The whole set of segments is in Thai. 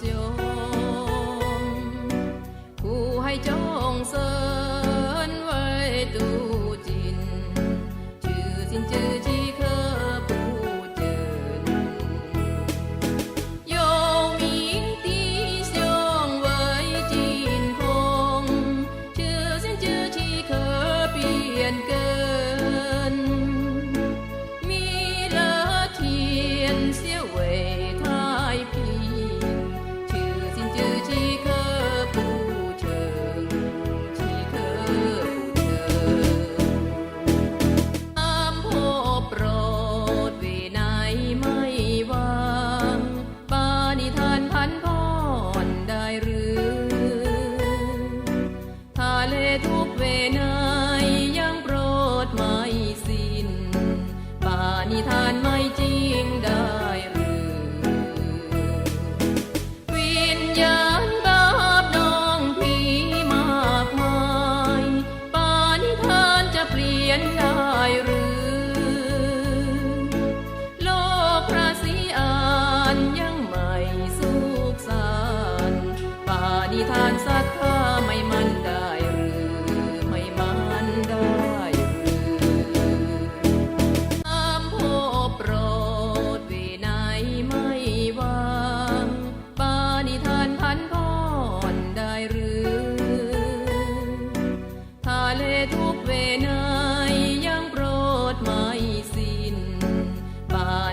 สยมกูให้จองเสริญไว้ตูจิน ชื่อสินจือจีเคอปูเจินโยมิงตีสยองไว้จีนคง ชื่อสินจือจีเคอเปลี่ยนเกิน ya.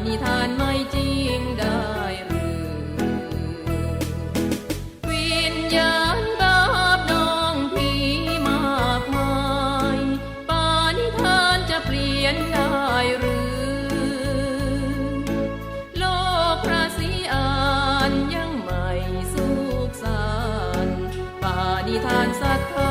นิทานไม่จริงได้หรือวิญญาณบาปน้องผีมากมายปานิทานจะเปลี่ยนได้หรือ โลกพระศรีอานยังไม่สุขสันปานิทานศรัทธา